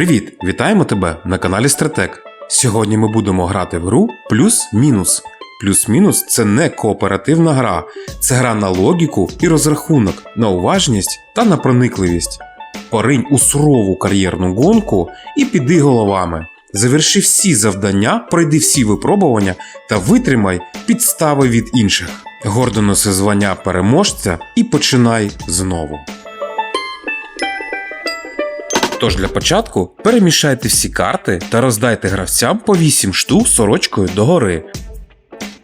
Привіт! Вітаємо тебе на каналі Стратек. Сьогодні ми будемо грати в гру Плюс-мінус. Плюс-мінус це не кооперативна гра, це гра на логіку і розрахунок, на уважність та на проникливість. Поринь у сурову кар'єрну гонку і піди головами. Заверши всі завдання, пройди всі випробування та витримай підстави від інших. Гордо носи звання переможця і починай знову. Тож для початку перемішайте всі карти та роздайте гравцям по 8 штук сорочкою догори.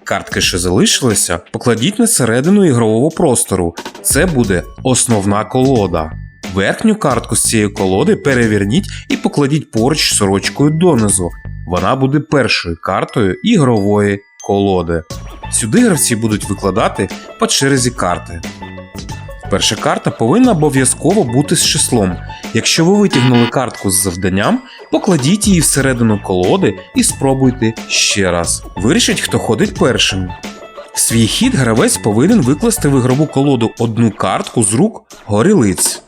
Картки, що залишилися, покладіть на середину ігрового простору. Це буде основна колода. Верхню картку з цієї колоди переверніть і покладіть поруч сорочкою донизу. Вона буде першою картою ігрової колоди. Сюди гравці будуть викладати по черзі карти. Перша карта повинна обов'язково бути з числом. Якщо ви витягнули картку з завданням, покладіть її всередину колоди і спробуйте ще раз. Вирішіть, хто ходить першим. В свій хід гравець повинен викласти в ігрову колоду одну картку з рук горілиць.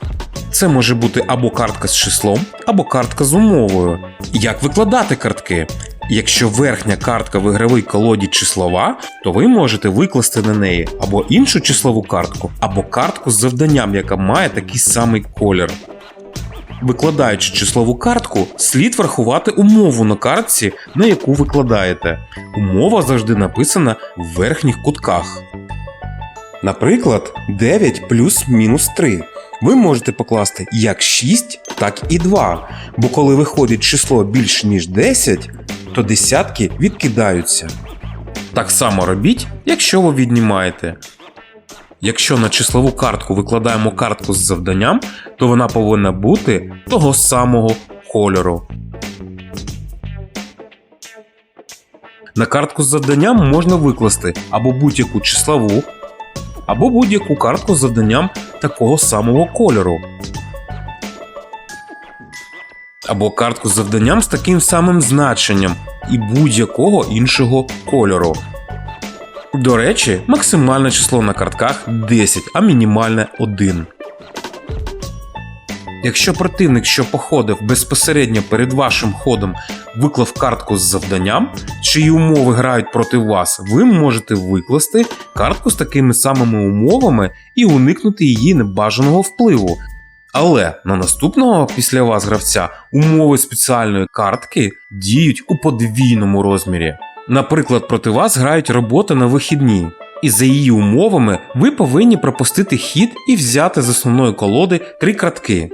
Це може бути або картка з числом, або картка з умовою. Як викладати картки? Якщо верхня картка в ігровій колоді числова, то ви можете викласти на неї або іншу числову картку, або картку з завданням, яка має такий самий колір. Викладаючи числову картку, слід врахувати умову на картці, на яку викладаєте. Умова завжди написана в верхніх кутках. Наприклад, 9 плюс мінус 3. Ви можете покласти як 6, так і 2. Бо коли виходить число більше ніж 10, то десятки відкидаються. Так само робіть, якщо ви віднімаєте. Якщо на числову картку викладаємо картку з завданням, то вона повинна бути того самого кольору. На картку з завданням можна викласти або будь-яку числову, або будь-яку картку з завданням такого самого кольору. Або картку з завданням з таким самим значенням і будь-якого іншого кольору. До речі, максимальне число на картках 10, а мінімальне 1. Якщо противник, що походив безпосередньо перед вашим ходом, виклав картку з завданням, чиї умови грають проти вас, ви можете викласти картку з такими самими умовами і уникнути її небажаного впливу. Але на наступного після вас гравця умови спеціальної картки діють у подвійному розмірі. Наприклад, проти вас грають робота на вихідні, і за її умовами ви повинні пропустити хід і взяти з основної колоди три картки.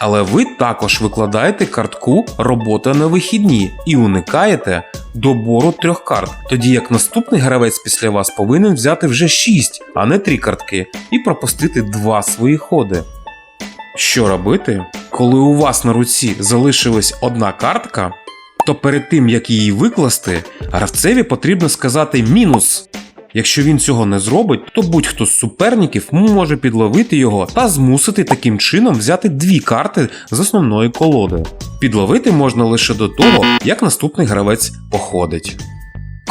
Але ви також викладаєте картку робота на вихідні і уникаєте добору трьох карт, тоді як наступний гравець після вас повинен взяти вже 6, а не 3 картки, і пропустити два свої ходи. Що робити, коли у вас на руці залишилась одна картка, то перед тим як її викласти, гравцеві потрібно сказати мінус. Якщо він цього не зробить, то будь-хто з суперників може підловити його та змусити таким чином взяти дві карти з основної колоди. Підловити можна лише до того, як наступний гравець походить.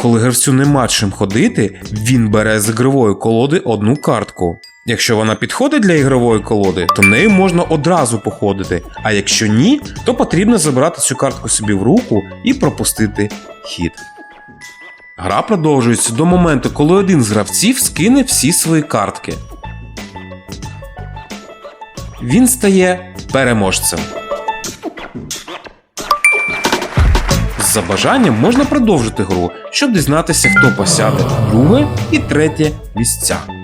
Коли гравцю нема чим ходити, він бере з ігрової колоди одну картку. Якщо вона підходить для ігрової колоди, то нею можна одразу походити, а якщо ні, то потрібно забрати цю картку собі в руку і пропустити хід. Гра продовжується до моменту, коли один з гравців скине всі свої картки. Він стає переможцем. За бажанням можна продовжити гру, щоб дізнатися, хто посяде друге і третє місця.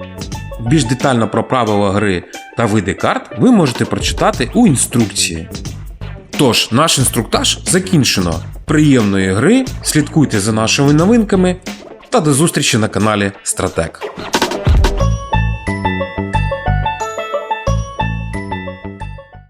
Більш детально про правила гри та види карт ви можете прочитати у інструкції. Тож, наш інструктаж закінчено. Приємної гри, слідкуйте за нашими новинками та до зустрічі на каналі Стратек.